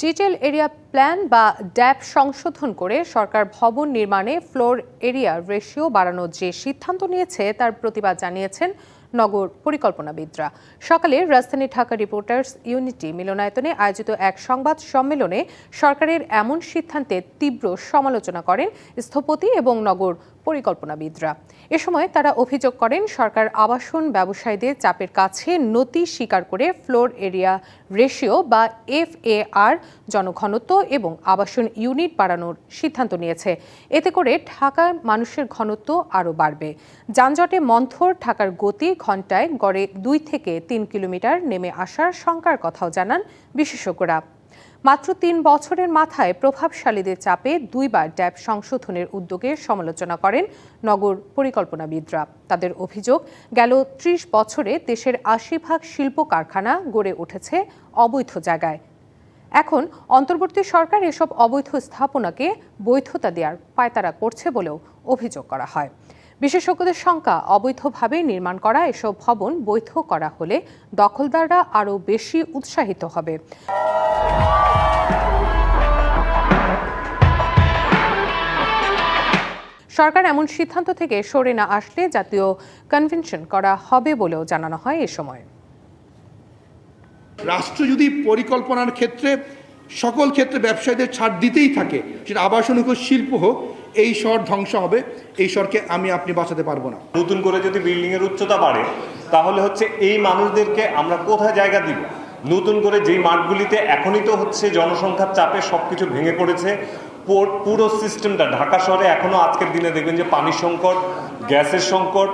Detail area plan বা ড্যাপ সংশোধন করে সরকার ভবন নির্মাণে ফ্লোর এরিয়া রেশিও বাড়ানোর যে সিদ্ধান্ত নিয়েছে, তার প্রতিবাদ জানিয়েছেন নগর পরিকল্পনাবিদরা। সকালে রাজধানী ঢাকা রিপোর্টার্স ইউনিটি মিলনায়তনে আয়োজিত এক সংবাদ সম্মেলনে সরকারের এমন সিদ্ধান্তের তীব্র সমালোচনা করেন স্থপতি এবং নগর পরিকল্পনাবিদরা। এ সময় তারা অভিযোগ করেন, সরকার আবাসন ব্যবসায়ীদের চাপের কাছে নতি স্বীকার করে ফ্লোর এরিয়া রেশিও বা এফ এ আর জনঘনত্ব এবং আবাসন ইউনিট বাড়ানোর সিদ্ধান্ত নিয়েছে। এতে করে ঢাকার মানুষের ঘনত্ব আরও বাড়বে। যানজটে মন্থর ঢাকার গতি ঘন্টায় গড়ে দুই থেকে তিন কিলোমিটার নেমে আসার শঙ্কার কথাও জানান বিশেষজ্ঞরা। মাত্র তিন বছরের মাথায় প্রভাবশালীদের চাপে দুইবার ড্যাব সংশোধনের উদ্যোগের সমালোচনা করেন নগর পরিকল্পনাবিদরা। তাদের অভিযোগ, গেল ত্রিশ বছরে দেশের আশি ভাগ শিল্প কারখানা গড়ে উঠেছে অবৈধ জায়গায়। এখন অন্তর্বর্তী সরকার এসব অবৈধ স্থাপনাকে বৈধতা দেওয়ার পায়তারা করছে বলেও অভিযোগ করা হয়। বিশেষজ্ঞদের শঙ্কা, অবৈধভাবে নির্মাণ করা এসব ভবন বৈধ করা হলে দখলদাররা আরও বেশি উৎসাহিত হবে। সরকার এমন সিদ্ধান্ত থেকে সরে না আসলে জাতীয় কনভেনশন করা হবে বলেও জানানো হয় এ সময়। রাষ্ট্র যদি পরিকল্পনার ক্ষেত্রে সকল ক্ষেত্রে ব্যবসায়ীদের ছাড় দিতেই থাকে সেটা আবাসন হোক শিল্প হোক এই শহর ধ্বংস হবে এই শহরকে আমি আপনি বাঁচাতে পারব না। নতুন করে যদি বিল্ডিং এর উচ্চতা বাড়ে তাহলে হচ্ছে এই মানুষদেরকে আমরা কোথায় জায়গা দিব? নতুন করে যেই মাঠগুলিতে এখনই তো হচ্ছে জনসংখ্যার চাপে সব কিছু ভেঙে পড়েছে পুরো সিস্টেমটা ঢাকা শহরে এখনও আজকের দিনে দেখবেন যে পানি সংকট, গ্যাসের সংকট